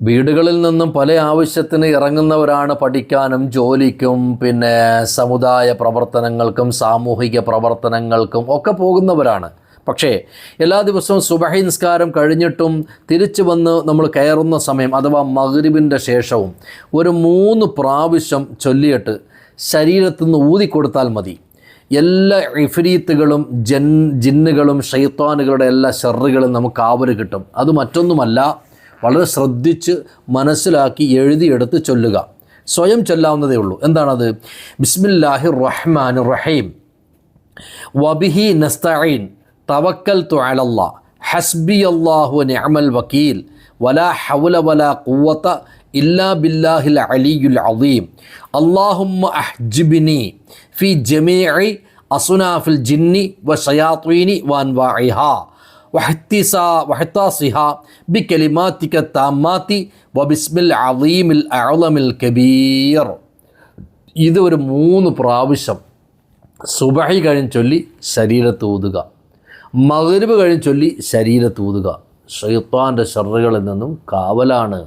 വീടുകളിൽ നിന്നും പല ആവശ്യത്തിന് ഇറങ്ങുന്നവരാണ് പഠിക്കാനും ജോലിക്കും പിന്നെ സമുദായ പ്രവർത്തനങ്ങൾക്കും സാമൂഹിക പ്രവർത്തനങ്ങൾക്കും ഒക്കെ പോകുന്നവരാണ്. പക്ഷേ എല്ലാ ദിവസവും സുബഹി നിസ്കാരം കഴിഞ്ഞിട്ടും തിരിച്ചു വന്ന് നമ്മൾ കയറുന്ന സമയം അഥവാ മഗ്രിബിന്റെ ശേഷവും ഒരു മൂന്ന് പ്രാവശ്യം ചൊല്ലിയിട്ട് ശരീരത്തു നിന്ന് ഊതിക്കൊടുത്താൽ മതി. എല്ലാ ഇഫരീത്തുകളും ജൻ ജിന്നുകളും ഷെയ്ത്താനുകളുടെ എല്ലാ ഷെറുകളും നമുക്ക് ആവര് കിട്ടും. അത് മറ്റൊന്നുമല്ല. വളരെ ശ്രദ്ധിച്ച് മനസ്സിലാക്കി എഴുതിയെടുത്ത് ചൊല്ലുക. സ്വയം ചൊല്ലാവുന്നതേ ഉള്ളൂ. എന്താണത്? ബിസ്മില്ലാഹി റഹ്മാൻ റഹീം വബിഹി നസ്തഈൻ. തവക്കൽ തുഅലല്ല ഹസ്ബി അള്ളാഹു നിഅമൽ വക്കീൽ. വലാ ഹൗല വലാ ഖുവത ഇല്ലാ ബില്ലാഹിൽ അലിയുൽ അദീം. അള്ളാഹുമ്മ അഹ്ജിബിനി ഫി ജമീഇ അസുനാഫിൽ ജിന്നി വ വശയാത്വീനി വാൻവാഇഹാ വഹത്തിസാ വഹത്താസിഹ بكلماتك താമാത്തി വബിസ്മിൽ العظيم അഅലമിൽ കബീർ. ഇത് ഒരു മൂന്ന് പ്രാവശ്യം സുബഹി കഴിഞ്ഞ് ചൊല്ലി ശരീരത്ത് ഊതുക. മകരുവ് കഴിഞ്ഞ് ചൊല്ലി ശരീരത്ത് ഊതുക. ഷെയ്ത്താന്റെ ഷെറുകളിൽ നിന്നും കാവലാണ്